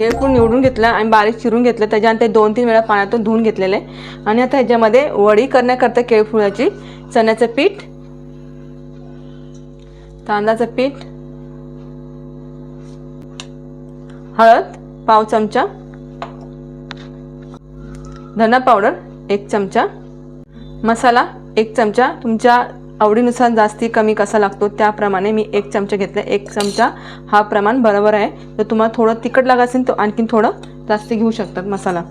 केळफूल निवडून घेतलं आणि बारीक चिरून घेतलं. त्याच्यानंतर दोन तीन वेळा पाण्यातून धुवून घेतलेलं. आहे आणि आता ह्याच्यामध्ये वडी करण्याकरता केळफुळाची चण्याचं पीठ तांदळाचं पीठ हळद पाव चमचा धना पावडर एक चमचा मसाला एक चमचा तुमच्या आवडीनुसार जास्ती कमी कसा लागतो त्याप्रमाणे मी एक चमचा घेतला. एक चमचा हा प्रमाण बरोबर आहे. तर तुम्हाला थोडं तिखट लागत असेल तर आणखीन थोडं जास्त घेऊ शकतात मसाला.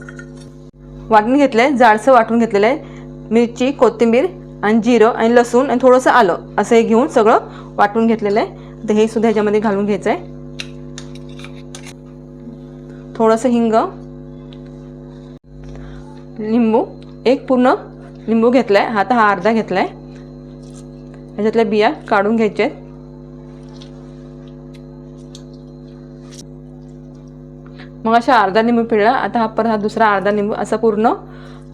वाटून घेतलं आहे जाडसं वाटून घेतलेलं आहे मिरची कोथिंबीर आणि जिरं आणि लसूण आणि थोडंसं आलं असं हे घेऊन सगळं वाटून घेतलेलं आहे तर हे सुद्धा ह्याच्यामध्ये घालून घ्यायचं आहे थोडंसं हिंग लिंबू एक पूर्ण लिंबू घेतला आहे हा तर हा अर्धा घेतला आहे ह्याच्यातल्या बिया काढून घ्यायच्या आहेत. मग अशा अर्धा लिंबू पिळला. आता हा परत हा दुसरा अर्धा लिंबू असा पूर्ण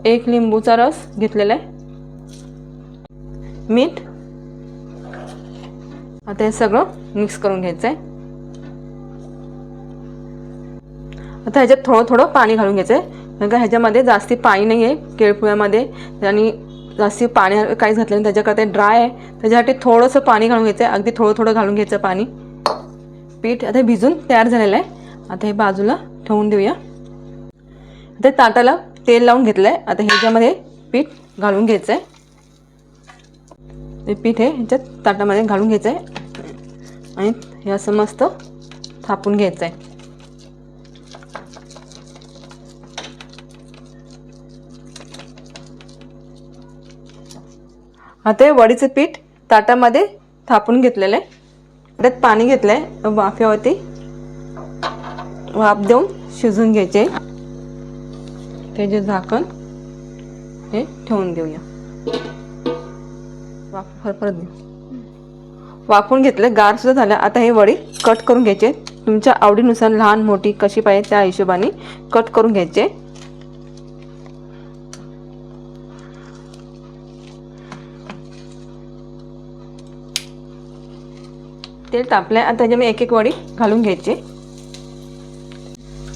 एक लिंबूचा रस घेतलेला आहे. मीठ. आता हे सगळं मिक्स करून घ्यायचं आहे आता ह्याच्यात थोडं थोडं पाणी घालून घ्यायचं आहे कारण का ह्याच्यामध्ये जास्ती पाणी नाही आहे केळफुळ्यामध्ये आणि जास्ती पाणी काहीच घातलं नाही. त्याच्याकरता ड्राय आहे. त्याच्यासाठी थोडंसं पाणी घालून घ्यायचं आहे अगदी थोडं थोडं घालून घ्यायचं पाणी. पीठ आता भिजून तयार झालेलं आहे. आता हे बाजूला ठेवून देऊया. आता ताटाला तेल लावून घेतलं आहे आता ह्याच्यामध्ये पीठ घालून घ्यायचं आहे ते पीठ हे ह्याच्यात ताटामध्ये घालून घ्यायचं आहे आणि हे असं मस्त थापून घ्यायचं आहे आता हे वडीचं पीठ ताटामध्ये थापून घेतलेलं आहे. त्यात पाणी घेतलं आहे वाफ्यावरती वाफ देऊन शिजून घ्यायचे. त्याचे झाकण हे ठेवून देऊया. वाफ परत वाफून घेतलं गार सुद्धा झालं आता हे वडी कट करून घ्यायचे. तुमच्या आवडीनुसार लहान मोठी कशी पाहिजे त्या हिशोबाने कट करून घ्यायचे. तेल तापलंय. आता त्याच्यामध्ये एक एक वडी घालून घ्यायची.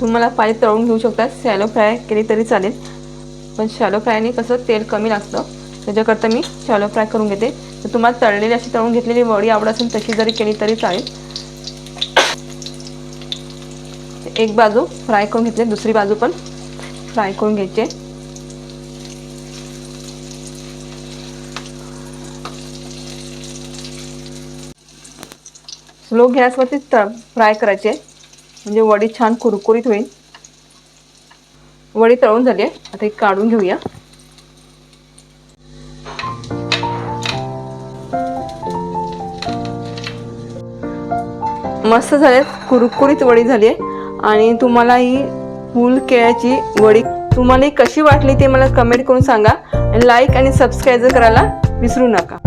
तुम्हाला पाहिजे तळून घेऊ शकता. शॅलो फ्राय केली तरी चालेल. पण शॅलो फ्रायने कसं तेल कमी लागतं त्याच्याकरता मी शॅलो फ्राय करून घेते. तर तुम्हाला तळलेली अशी तळून घेतलेली वडी आवडत असेल तशी जरी केली तरी चालेल. एक बाजू फ्राय करून घेतली दुसरी बाजू पण फ्राय करून घ्यायची. स्लो गॅसवरती त फ्राय करायचे. म्हणजे वडी छान कुरकुरीत होईल. वडी तळून झाली आहे. आता एक काढून घेऊया. मस्त झाले कुरकुरीत वडी झाली आहे. आणि तुम्हाला ही फुल केळ्याची वडी तुम्हाला कशी वाटली ते मला कमेंट करून सांगा. आणि लाईक आणि सबस्क्राईब करायला विसरू नका.